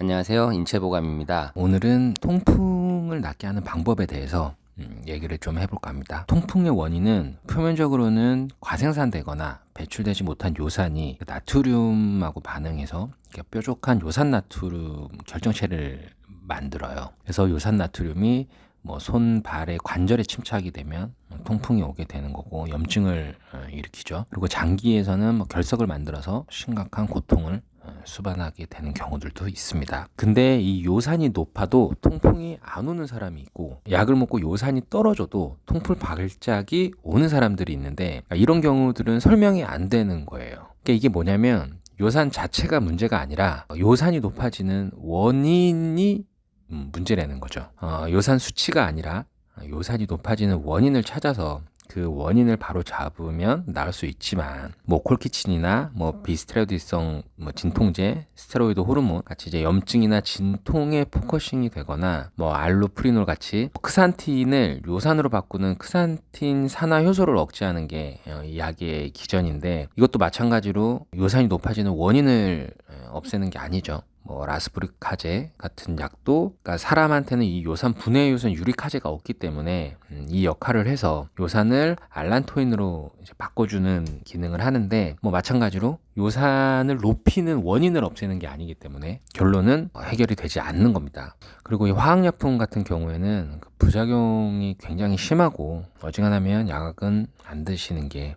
안녕하세요. 인체보감입니다. 오늘은 통풍을 낫게 하는 방법에 대해서 음, 얘기를 좀 해볼까 합니다. 통풍의 원인은 표면적으로는 과생산되거나 배출되지 못한 요산이 그 나트륨하고 반응해서 뾰족한 요산 나트륨 결정체를 만들어요. 그래서 요산 나트륨이 뭐 손, 발의 관절에 침착이 되면 통풍이 오게 되는 거고 염증을 어, 일으키죠. 그리고 장기에서는 뭐 결석을 만들어서 심각한 고통을 어, 수반하게 되는 경우들도 있습니다. 근데 이 요산이 높아도 통풍이 안 오는 사람이 있고 약을 먹고 요산이 떨어져도 통풍 발작이 오는 사람들이 있는데 이런 경우들은 설명이 안 되는 거예요. 그러니까 이게 뭐냐면 요산 자체가 문제가 아니라 요산이 높아지는 원인이 음, 문제라는 거죠. 어, 요산 수치가 아니라 요산이 높아지는 원인을 찾아서 그 원인을 바로 잡으면 나을 수 있지만 뭐 콜키친이나 뭐 비스테로이드성 뭐 진통제, 스테로이드 호르몬 같이 이제 염증이나 진통에 포커싱이 되거나 뭐 알로프리놀 같이 크산틴을 요산으로 바꾸는 크산틴 산화 효소를 억제하는 게이 어, 약의 기전인데 이것도 마찬가지로 요산이 높아지는 원인을 어, 없애는 게 아니죠. 뭐 라스브리카제 같은 약도 그러니까 사람한테는 이 요산 분해 요소는 유리카제가 없기 때문에 음, 이 역할을 해서 요산을 알란토인으로 바꿔주는 기능을 하는데 뭐 마찬가지로 요산을 높이는 원인을 없애는 게 아니기 때문에 결론은 해결이 되지 않는 겁니다. 그리고 이 화학약품 같은 경우에는 그 부작용이 굉장히 심하고 어지간하면 약은 안 드시는 게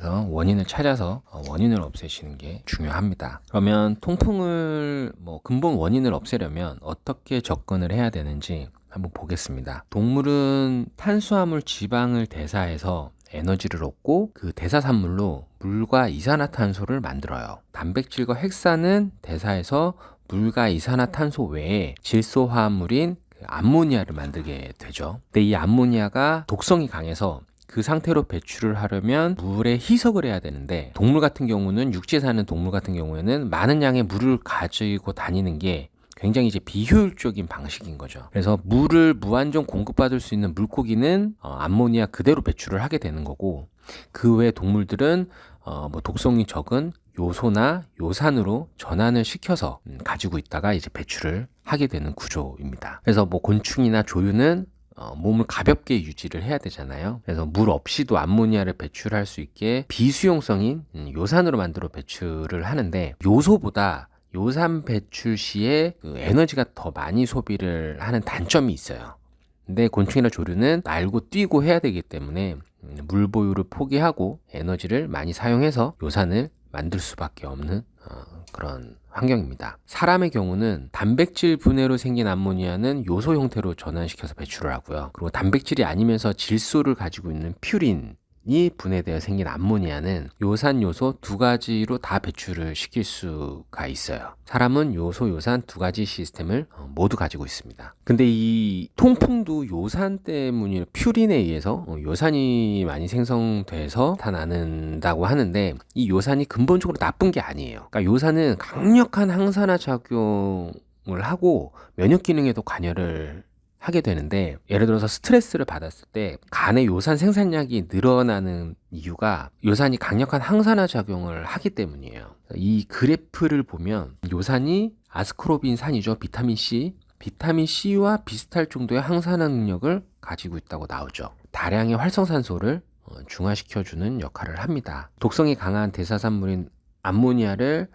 그래서 원인을 찾아서 어, 원인을 없애시는 게 중요합니다. 그러면 통풍을 뭐 근본 원인을 없애려면 어떻게 접근을 해야 되는지 한번 보겠습니다. 동물은 탄수화물 지방을 대사해서 에너지를 얻고 그 대사산물로 물과 이산화탄소를 만들어요. 단백질과 핵산은 대사해서 물과 이산화탄소 외에 질소화합물인 그 암모니아를 만들게 되죠. 근데 이 암모니아가 독성이 강해서 그 상태로 배출을 하려면 물에 희석을 해야 되는데 동물 같은 경우는 육지에 사는 동물 같은 경우에는 많은 양의 물을 가지고 다니는 게 굉장히 이제 비효율적인 방식인 거죠. 그래서 물을 무한정 공급받을 수 있는 물고기는 어, 암모니아 그대로 배출을 하게 되는 거고 그 외 동물들은 어, 뭐 독성이 적은 요소나 요산으로 전환을 시켜서 음, 가지고 있다가 이제 배출을 하게 되는 구조입니다. 그래서 뭐 곤충이나 조류는 어, 몸을 가볍게 유지를 해야 되잖아요. 그래서 물 없이도 암모니아를 배출할 수 있게 비수용성인 음, 요산으로 만들어 배출을 하는데 요소보다 요산 배출 시에 그 에너지가 더 많이 소비를 하는 단점이 있어요. 근데 곤충이나 조류는 날고 뛰고 해야 되기 때문에 음, 물 보유를 포기하고 에너지를 많이 사용해서 요산을 만들 수밖에 없는 어, 그런 환경입니다. 사람의 경우는 단백질 분해로 생긴 암모니아는 요소 형태로 전환시켜서 배출을 하고요. 그리고 단백질이 아니면서 질소를 가지고 있는 퓨린 이 분해되어 생긴 암모니아는 요산 요소 두 가지로 다 배출을 시킬 수가 있어요. 사람은 요소 요산 두 가지 시스템을 어, 모두 가지고 있습니다. 근데 이 통풍도 요산 때문이 퓨린에 의해서 어, 요산이 많이 생성돼서 나타나는다고 하는데 이 요산이 근본적으로 나쁜 게 아니에요. 그러니까 요산은 강력한 항산화 작용 을 하고 면역 기능에도 관여를 하게 되는데 예를 들어서 스트레스를 받았을 때 간의 요산 생산량이 늘어나는 이유가 요산이 강력한 항산화 작용을 하기 때문이에요. 이 그래프를 보면 요산이 아스코르빈 산이죠. 비타민 C. 비타민 C와 비슷할 정도의 항산화 능력을 가지고 있다고 나오죠. 다량의 활성산소를 어, 중화시켜주는 역할을 합니다. 독성이 강한 대사산물인 암모니아를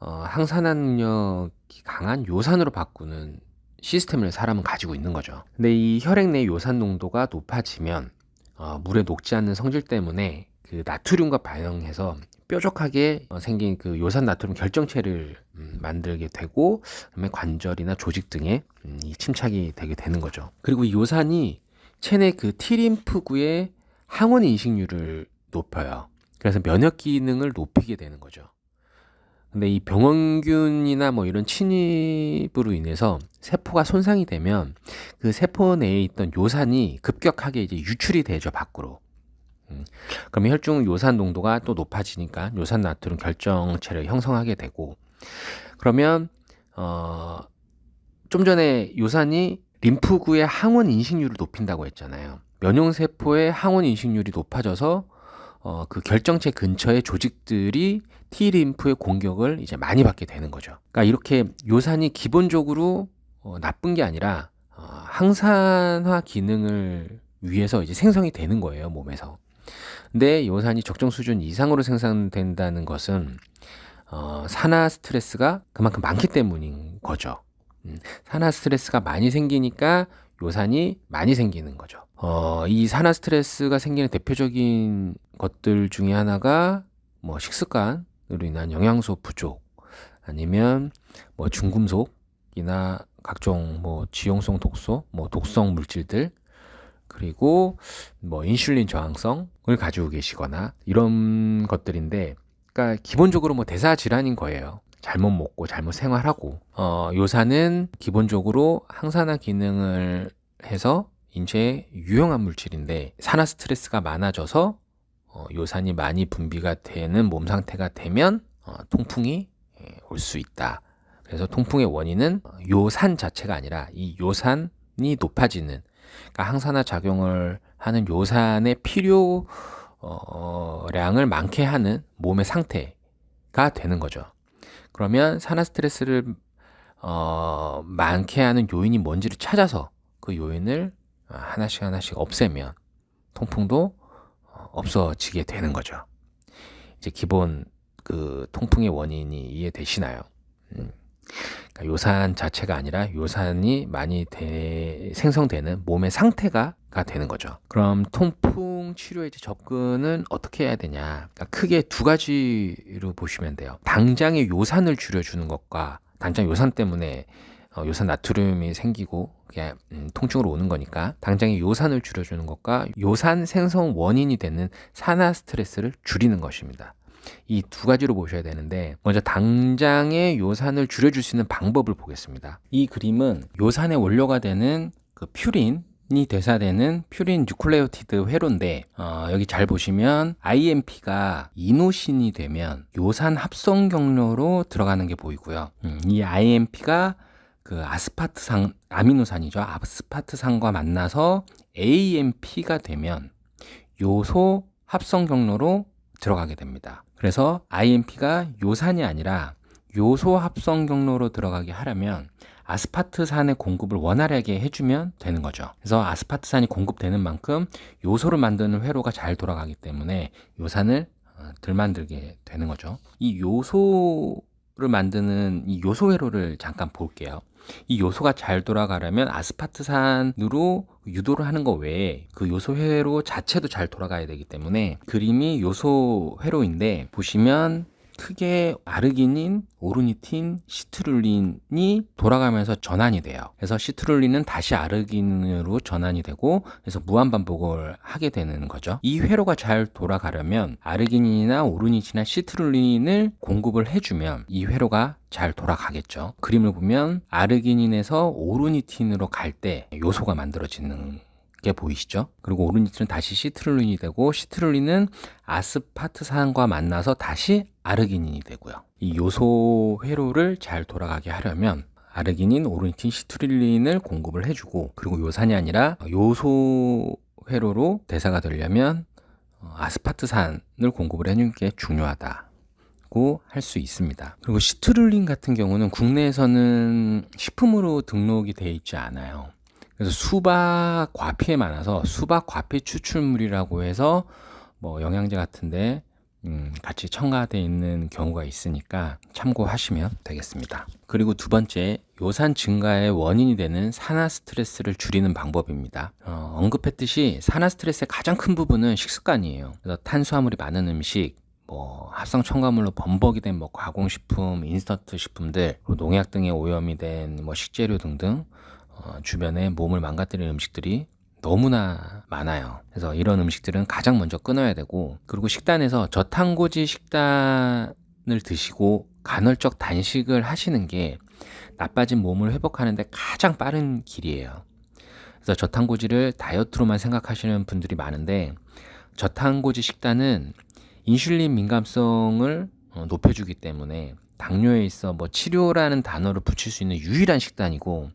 어, 항산화 능력이 강한 요산으로 바꾸는 시스템을 사람은 가지고 있는 거죠. 근데 이 혈액 내 요산 농도가 높아지면 어, 물에 녹지 않는 성질 때문에 그 나트륨과 반응해서 뾰족하게 어, 생긴 그 요산 나트륨 결정체를 음, 만들게 되고 그다음에 관절이나 조직 등에 음, 이 침착이 되게 되는 거죠. 그리고 이 요산이 체내 그 T림프구의 항원 인식률을 높여요. 그래서 면역 기능을 높이게 되는 거죠. 근데 이 병원균이나 뭐 이런 침입으로 인해서 세포가 손상이 되면 그 세포 내에 있던 요산이 급격하게 이제 유출이 되죠 밖으로. 음. 그러면 혈중 요산 농도가 또 높아지니까 요산 나트륨 결정체를 형성하게 되고 그러면 어, 좀 전에 요산이 림프구의 항원 인식률을 높인다고 했잖아요. 면용 세포의 항원 인식률이 높아져서 어, 그 결정체 근처의 조직들이 T 림프의 공격을 이제 많이 받게 되는 거죠. 그러니까 이렇게 요산이 기본적으로 어, 나쁜 게 아니라 어, 항산화 기능을 위해서 이제 생성이 되는 거예요, 몸에서. 근데 요산이 적정 수준 이상으로 생산된다는 것은 어, 산화 스트레스가 그만큼 많기 때문인 거죠. 음, 산화 스트레스가 많이 생기니까 요산이 많이 생기는 거죠. 어, 이 산화 스트레스가 생기는 대표적인 것들 중에 하나가 뭐 식습관으로 인한 영양소 부족 아니면 뭐 중금속이나 각종 뭐 지용성 독소, 뭐 독성 물질들 그리고 뭐 인슐린 저항성을 가지고 계시거나 이런 것들인데 그러니까 기본적으로 뭐 대사 질환인 거예요. 잘못 먹고 잘못 생활하고 어, 요산은 기본적으로 항산화 기능을 해서 인체에 유용한 물질인데 산화 스트레스가 많아져서 어, 요산이 많이 분비가 되는 몸 상태가 되면 어, 통풍이 예, 올수 있다. 그래서 통풍의 원인은 요산 자체가 아니라 이 요산이 높아지는 그러니까 항산화 작용을 하는 요산의 필요량을 많게 하는 몸의 상태가 되는 거죠. 그러면 산화 스트레스를 어, 많게 하는 요인이 뭔지를 찾아서 그 요인을 하나씩 하나씩 없애면 통풍도 어, 없어지게 되는 거죠. 이제 기본 그 통풍의 원인이 이해되시나요? 음. 그러니까 요산 자체가 아니라 요산이 많이 대, 생성되는 몸의 상태가 가 되는 거죠. 그럼 통풍 치료에 이제 접근은 어떻게 해야 되냐? 그러니까 크게 두 가지로 보시면 돼요. 당장의 요산을 줄여주는 것과 당장 요산 때문에 어, 요산 나트륨이 생기고 그게 음, 통증으로 오는 거니까 당장의 요산을 줄여주는 것과 요산 생성 원인이 되는 산화 스트레스를 줄이는 것입니다. 이 두 가지로 보셔야 되는데 먼저 당장의 요산을 줄여줄 수 있는 방법을 보겠습니다. 이 그림은 요산의 원료가 되는 그 퓨린 이 대사되는 퓨린 뉴클레오티드 회로인데 어, 여기 잘 보시면 IMP가 이노신이 되면 요산 합성 경로로 들어가는 게 보이고요. 음, 이 IMP가 그 아스파트산 아미노산이죠. 아스파트산과 만나서 AMP가 되면 요소 합성 경로로 들어가게 됩니다. 그래서 IMP가 요산이 아니라 요소 합성 경로로 들어가게 하려면 아스파트산의 공급을 원활하게 해주면 되는 거죠. 그래서 아스파트산이 공급되는 만큼 요소를 만드는 회로가 잘 돌아가기 때문에 요산을 어, 덜 만들게 되는 거죠. 이 요소 를 만드는 이 요소 회로를 잠깐 볼게요. 이 요소가 잘 돌아가려면 아스파트산으로 유도를 하는 것 외에 그 요소 회로 자체도 잘 돌아가야 되기 때문에 그림이 요소 회로인데 보시면 크게 아르기닌, 오르니틴, 시트룰린이 돌아가면서 전환이 돼요. 그래서 시트룰린은 다시 아르기닌으로 전환이 되고 그래서 무한 반복을 하게 되는 거죠. 이 회로가 잘 돌아가려면 아르기닌이나 오르니틴이나 시트룰린을 공급을 해주면 이 회로가 잘 돌아가겠죠. 그림을 보면 아르기닌에서 오르니틴으로 갈 때 요소가 만들어지는 게 보이시죠? 그리고 오르니틴은 다시 시트룰린이 되고 시트룰린은 아스파트산과 만나서 다시 아르기닌이 되고요. 이 요소 회로를 잘 돌아가게 하려면 아르기닌, 오르니틴, 시트룰린을 공급을 해주고 그리고 요산이 아니라 요소 회로로 대사가 되려면 어, 아스파트산을 공급을 해주는 게 중요하다. 할수 있습니다. 그리고 시트룰린 같은 경우는 국내에서는 식품으로 등록이 되어 있지 않아요. 그래서 수박 과피에 많아서 수박 과피 추출물이라고 해서 뭐 영양제 같은데 음, 같이 첨가되어 있는 경우가 있으니까 참고하시면 되겠습니다. 그리고 두 번째, 요산 증가의 원인이 되는 산화 스트레스를 줄이는 방법입니다. 어, 언급했듯이 산화 스트레스의 가장 큰 부분은 식습관이에요. 그래서 탄수화물이 많은 음식, 뭐 합성 첨가물로 범벅이 된 뭐 가공식품, 인스턴트 식품들, 농약 등의 오염이 된 뭐 식재료 등등 어, 주변에 몸을 망가뜨리는 음식들이 너무나 많아요. 그래서 이런 음식들은 가장 먼저 끊어야 되고, 그리고 식단에서 저탄고지 식단을 드시고 간헐적 단식을 하시는 게 나빠진 몸을 회복하는데 가장 빠른 길이에요. 그래서 저탄고지를 다이어트로만 생각하시는 분들이 많은데, 저탄고지 식단은 인슐린 민감성을 어, 높여주기 때문에 당뇨에 있어 뭐 치료라는 단어를 붙일 수 있는 유일한 식단이고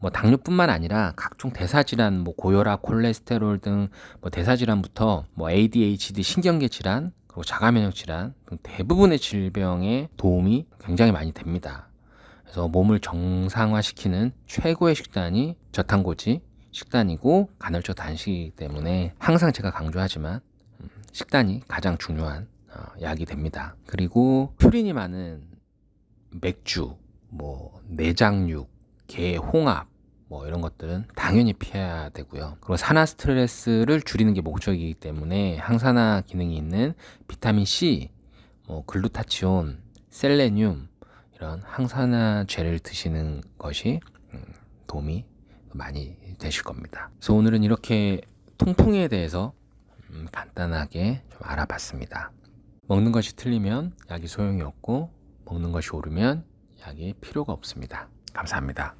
뭐 당뇨뿐만 아니라 각종 대사 질환, 뭐 고혈압, 콜레스테롤 등 뭐 대사 질환부터 뭐 ADHD 신경계 질환 그리고 자가 면역 질환 등 대부분의 질병에 도움이 굉장히 많이 됩니다. 그래서 몸을 정상화시키는 최고의 식단이 저탄고지 식단이고 간헐적 단식이기 때문에 항상 제가 강조하지만 음, 식단이 가장 중요한 어, 약이 됩니다. 그리고 퓨린이 많은 맥주, 뭐 내장육, 게, 홍합 뭐 이런 것들은 당연히 피해야 되고요. 그리고 산화 스트레스를 줄이는 게 목적이기 때문에 항산화 기능이 있는 비타민 C, 뭐 글루타치온, 셀레늄 이런 항산화제를 드시는 것이 음, 도움이 많이 되실 겁니다. 그래서 오늘은 이렇게 통풍에 대해서 음, 간단하게 좀 알아봤습니다. 먹는 것이 틀리면 약이 소용이 없고 먹는 것이 옳으면 약이 필요가 없습니다. 감사합니다.